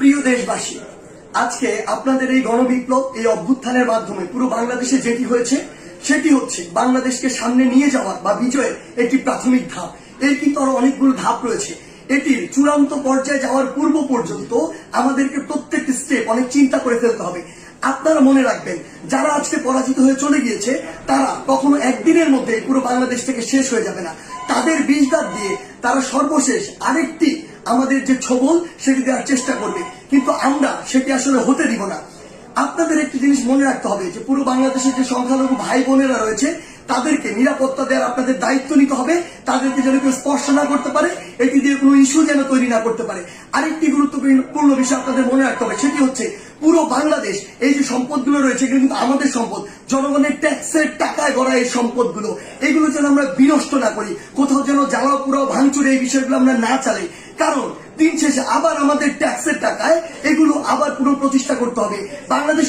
প্রিয় দেশবাসী, আজকে আপনাদের এই গণবিপ্লব, এই অভ্যুত্থানের মাধ্যমে পুরো বাংলাদেশে যেটি হয়েছে, সেটি হচ্ছে বাংলাদেশকে সামনে নিয়ে যাওয়ার বা বিজয়ের একটি প্রাথমিক ধাপ। এর কিন্তু আরও অনেকগুলো ধাপ রয়েছে। এটির চূড়ান্ত পর্যায়ে যাওয়ার পূর্ব পর্যন্ত আমাদেরকে প্রত্যেকটি স্টেপ অনেক চিন্তা করে ফেলতে হবে। আপনারা মনে রাখবেন, যারা আজকে পরাজিত হয়ে চলে গিয়েছে, তারা কখনো একদিনের মধ্যে পুরো বাংলাদেশ থেকে শেষ হয়ে যাবে না। তাদের বিষ দাঁত দিয়ে তারা সর্বশেষ আরেকটি আমাদের যে ছবল, সেটি দেওয়ার চেষ্টা করবে। কিন্তু আমরা সেটি আসলে হতে দিব না। আপনাদের একটি জিনিস মনে রাখতে হবে যে পুরো বাংলাদেশের যে সংখ্যালঘু ভাই বোনেরা রয়েছে তাদেরকে নিরাপত্তা দেওয়ার আপনাদের দায়িত্ব নিতে হবে। তাদেরকে যেন কেউ স্পর্শ না করতে পারে, এটি দিয়ে কোনো ইস্যু যেন তৈরি না করতে পারে। আরেকটি গুরুত্বপূর্ণ বিষয় আপনাদের মনে রাখতে হবে, সেটি হচ্ছে পুরো বাংলাদেশ, এই যে সম্পদগুলো রয়েছে, এগুলো কিন্তু আমাদের সম্পদ। জনগণের ট্যাক্সের টাকায় গড়া এই সম্পদগুলো, এগুলো যেন আমরা বিনষ্ট না করি, কোথাও যেন জ্বালাও পুরাও ভাঙচুর এই বিষয়গুলো আমরা না চালাই। কারণ দিন শেষে আবার আমাদের ট্যাক্সের টাকায় এগুলো আবার পুনঃ প্রতিষ্ঠা করতে হবে। বাংলাদেশ